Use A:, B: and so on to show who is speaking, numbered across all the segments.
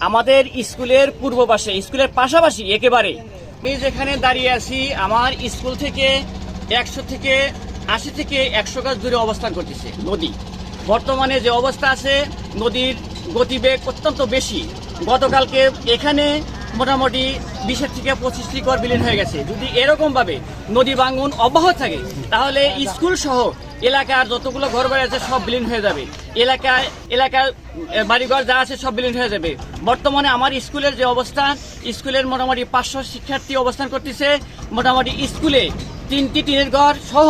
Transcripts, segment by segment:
A: আমাদের স্কুলের পূর্ব পাশে স্কুলের পাশাপাশি একেবারে। আমি যেখানে দাঁড়িয়ে আছি, আমার স্কুল থেকে একশো থেকে আশি থেকে একশো গাছ দূরে অবস্থান করতেছে, নদী। বর্তমানে যে অবস্থা আছে, নদীর গতিবেগ অত্যন্ত বেশি। গতকালকে এখানে মোটামুটি বিশের থেকে পঁচিশটি কর বিলীন হয়ে গেছে। যদি এরকমভাবে নদী ভাঙন অব্যাহত থাকে, তাহলে স্কুল সহ এলাকার যতগুলো ঘর বাড়ি আছে সব বিলীন হয়ে যাবে। এলাকায় এলাকার বাড়িঘর যা আছে সব বিলীন হয়ে যাবে। বর্তমানে আমার স্কুলের যে অবস্থান স্কুলের মোটামুটি পাঁচশো শিক্ষার্থী অবস্থান করতেছে। মোটামুটি স্কুলে তিনটি টিনের ঘর সহ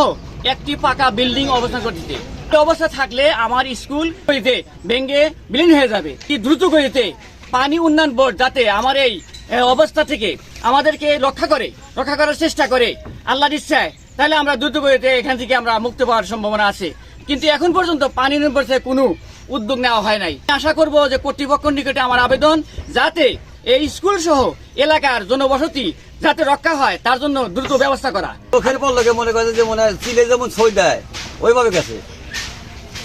A: একটি পাকা বিল্ডিং অবস্থান করতেছে। অবস্থা থাকলে আমার স্কুল ভেঙ্গে বিলীন হয়ে যাবে। কি দ্রুত গতিতে পানি উন্নয়ন বোর্ড যাতে আমার এই অবস্থা থেকে আমাদেরকে রক্ষা করে, রক্ষা করার চেষ্টা করে। আল্লাহর ইচ্ছায় তাহলে আমরা দ্রুত গতিতে এখান থেকে আমরা মুক্ত পাওয়ার সম্ভাবনা আছে। কিন্তু এখন পর্যন্ত পানি বোর্ডের কোনো উদ্যোগ নেওয়া হয় নাই। আশা করব যে কর্তৃপক্ষের নিকটে আমার আবেদন যাতে এই স্কুল সহ এলাকার জনবসতি যাতে রক্ষা হয়, তার জন্য দ্রুত ব্যবস্থা করা।
B: চোখের পর লোকে মনে করে যে মনে হয় চিলে যেমন ছই দেয়, ওইভাবে গেছে।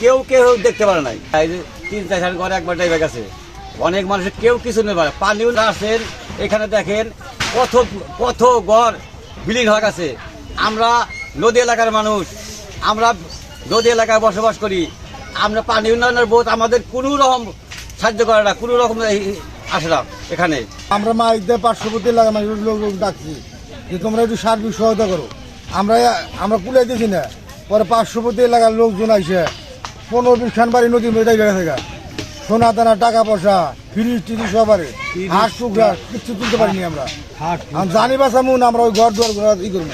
B: কেউ কেউ দেখতে পারে নাই। তিন চার সাল ঘরে একবার ডেবে গেছে। অনেক মানুষের কেউ কিছু নেই পারে পানিও না আসেন, এখানে দেখেন কত কত ঘর বিলীন হয়ে গেছে। আমরা নদী এলাকার মানুষ আমরা নদী এলাকায় বসবাস করি। আমরা পানি উন্নয়নের বোধ আমাদের কোনো রকম সাহায্য করে না কোনো রকম আসে না এখানে।
C: আমরা মাইকদের পার্শ্ববর্তী এলাকার মানুষ লোক লোক ডাকছি। যে তোমরা একটু সার্বিক সহায়তা করো। আমরা আমরা কুলে দিছি না পরে পার্শ্ববর্তী এলাকার লোকজন আইসে পনেরো বিশ খান বাড়ি নদীর মধ্যে গেছে থেকে। সোনা দানা টাকা পয়সা ফ্রিজ টিরি সবারে। হাঁস টুকরা কিচ্ছু তুলতে পারিনি আমরা। আমি জানি বাসা মুন আমরা ওই ঘর দুয়ার ঘর ই করব।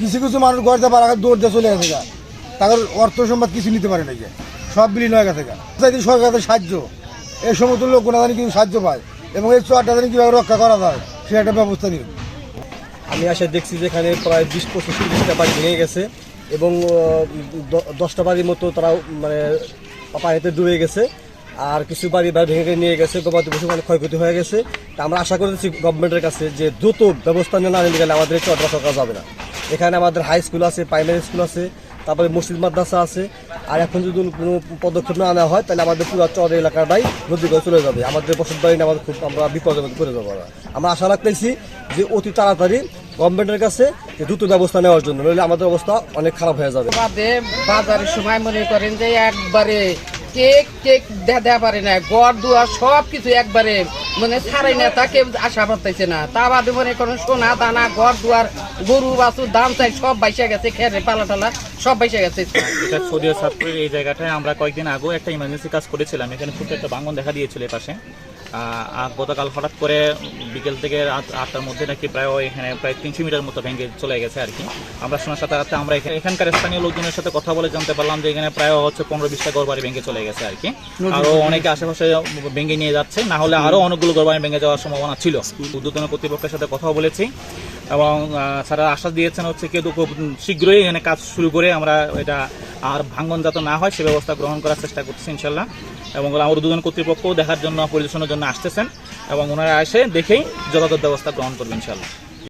C: কিছু কিছু মানুষ ঘর দেবার আগে দৌড় দিয়ে চলে গেছে গা। তাদের অর্থ সম্পদ কিছু নিতে পারে না সব বিলীন হয়ে গেছে গা। সরকারের সাহায্য। এই সমস্ত লোক জানি কিন্তু সাহায্য পায় এবং এই জানি কীভাবে রক্ষা করা যায়, সে একটা ব্যবস্থা নিন।
D: আমি আসে দেখছি যে এখানে প্রায় বিশ পঁচিশ তিরিশটা বাড়ি ভেঙে গেছে এবং দশটা বাড়ির মতো তারা মানে পানিতে ডুবে গেছে। আর কিছু বাড়ি বাড়ি ভেঙে নিয়ে গেছে, গবাদি পশু মানে ক্ষয়ক্ষতি হয়ে গেছে। তা আমরা আশা করতেছি গভর্নমেন্টের কাছে যে দ্রুত ব্যবস্থা না নিতে গেলে আমাদের অগ্রসর করা যাবে না। এখানে আমাদের হাই স্কুল আছে প্রাইমারি স্কুল আছে, তারপরে মসজিদ মাদ্রাসা আছে। আর এখন যদি কোনো পদক্ষেপ না নেওয়া হয়, তাহলে আমাদের পুরো চর এলাকাটাই নদী করে চলে যাবে। আমাদের বসত বাড়ি আমাদের খুব আমরা মধ্যে পড়ে যাব আমরা। আশা রাখতেছি যে অতি তাড়াতাড়ি গভর্নমেন্টের কাছে দ্রুত ব্যবস্থা নেওয়ার জন্য, নইলে আমাদের অবস্থা অনেক খারাপ হয়ে যাবে।
E: বাজারের সময় মনে করেন যে একবারে কেক কেক দেওয়া পারে না গড় দুয়ার সব কিছু একবারে মানে ছাড়াই না, তাকে আশা করতেছে না। তা বাদে মনে করেন সোনা, দানা, ঘর, দুয়ার, গরু বাছু দাম চাই সব বাইসা গেছে খেয়ে পালা টালা সব বাইসা গেছে।
F: এটা সৌদিয়া ছাত্রের এই জায়গাটায়। আমরা কয়েকদিন আগেও একটা ইমার্জেন্সি কাজ করেছিলাম। এখানে ছোট্ট একটা ভাঙন দেখা দিয়েছিল পাশে। আর গতকাল হঠাৎ করে বিকেল থেকে রাত আটটার মধ্যে নাকি প্রায় এখানে প্রায় তিনশো মিটার মতো ভেঙে চলে গেছে আর কি। আমরা শোনার সাথে সাথে আমরা এখানকার স্থানীয় লোকজনের সাথে কথা বলে জানতে পারলাম যে এখানে প্রায় হচ্ছে পনেরো বিশটা ঘরবাড়ি ভেঙে চলে গেছে আর কি। আরও অনেকে আশেপাশে ভেঙে নিয়ে যাচ্ছে। না হলে আরও অনেকগুলো ঘরবাড়ি ভেঙে যাওয়ার সম্ভাবনা ছিল। উদ্যোতন কর্তৃপক্ষের সাথে কথা বলেছি। এবং স্যার আশ্বাস দিয়েছেন হচ্ছে কেউ খুব শীঘ্রই এখানে কাজ শুরু করে আমরা এটা আর ভাঙ্গন যাতে না হয় সে ব্যবস্থা গ্রহণ করার চেষ্টা করছি ইনশাল্লাহ। এবং আমার দুজন কর্তৃপক্ষও দেখার জন্য পরিদর্শনের জন্য আসতেছেন এবং ওনারা এসে দেখেই যোগাযোগ ব্যবস্থা গ্রহণ করবেন ইনশাল্লাহ।